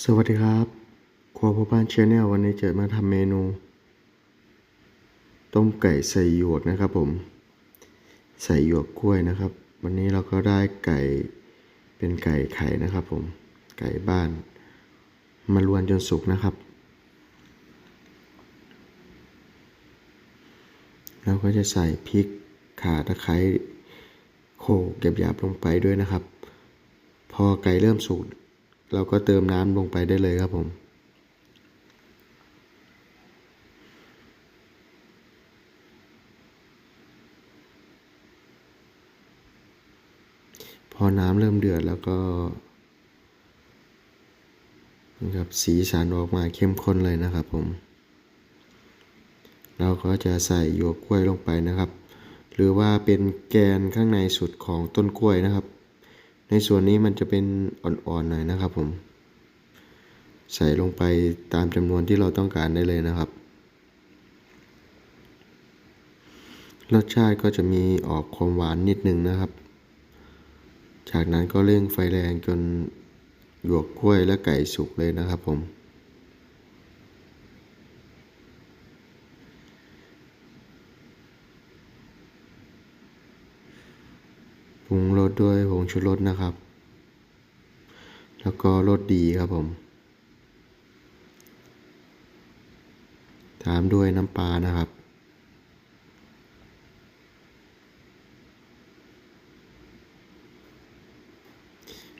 สวัสดีครับครัวพ่อบ้านเชนแนลวันนี้จะมาทำเมนู ต้มไก่ใส่หยวกนะครับผม ใส่หยวกกล้วยนะครับ วันนี้เราก็ได้ไก่เป็นไก่ไข่นะครับผม ไก่บ้าน มาลวนจนสุกนะครับ เราก็จะใส่พริกข่าตะไคร้โขกเก็บหยาบๆลงไปด้วยนะครับ พอไก่เริ่มสุก เราก็เติมน้ำลงไปได้เลยครับผมพอน้ำเริ่มเดือดแล้วก็นะครับสีสันออกมาเข้มข้นเลยนะครับผม เราก็จะใส่หยวกกล้วยลงไปนะครับ หรือว่าเป็นแกนข้างในสุดของต้นกล้วยนะครับ ในส่วนนี้มันจะเป็นอ่อนๆหน่อยนะครับ ผม ใส่ลงไปตามจำนวนที่เราต้องการได้เลยนะครับ รสชาติก็จะมีออกความหวานนิดนึงนะครับ จากนั้นก็เร่งไฟแรงจนหยวกกล้วยและไก่สุกเลยนะครับผม รุงรสด้วยผงชูรสนะครับ แล้วก็รสดีครับผม ตามด้วยน้ำปลานะครับ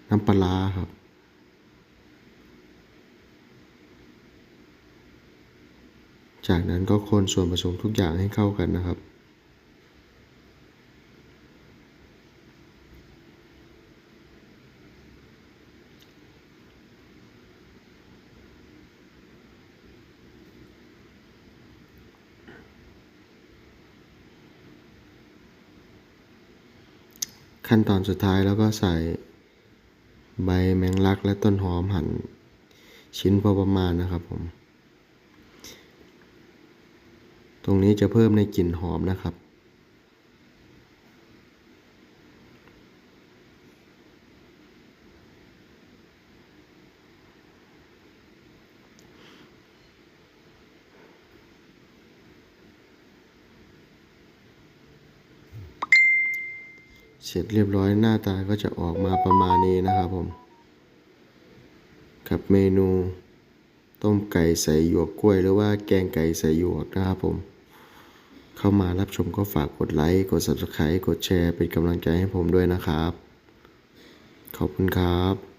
น้ำปลาร้าครับจากนั้นก็คนส่วนผสมทุกอย่างให้เข้ากันนะครับ ขั้นตอนสุดท้ายแล้วก็ใส่ใบแมงลักและต้นหอมหั่นชิ้นพอประมาณนะครับผม ตรงนี้จะเพิ่มในกลิ่นหอมนะครับ เสร็จเรียบร้อยหน้าตาก็จะออกมาประมาณนี้นะครับผม กับเมนู ต้มไก่ใส่หยวกกล้วย หรือว่าแกงไก่ใส่หยวกนะครับผม เข้ามารับชมก็ฝากกดไลค์ กด Subscribe กดแชร์เป็นกำลังใจให้ผมด้วยนะครับ ขอบคุณครับ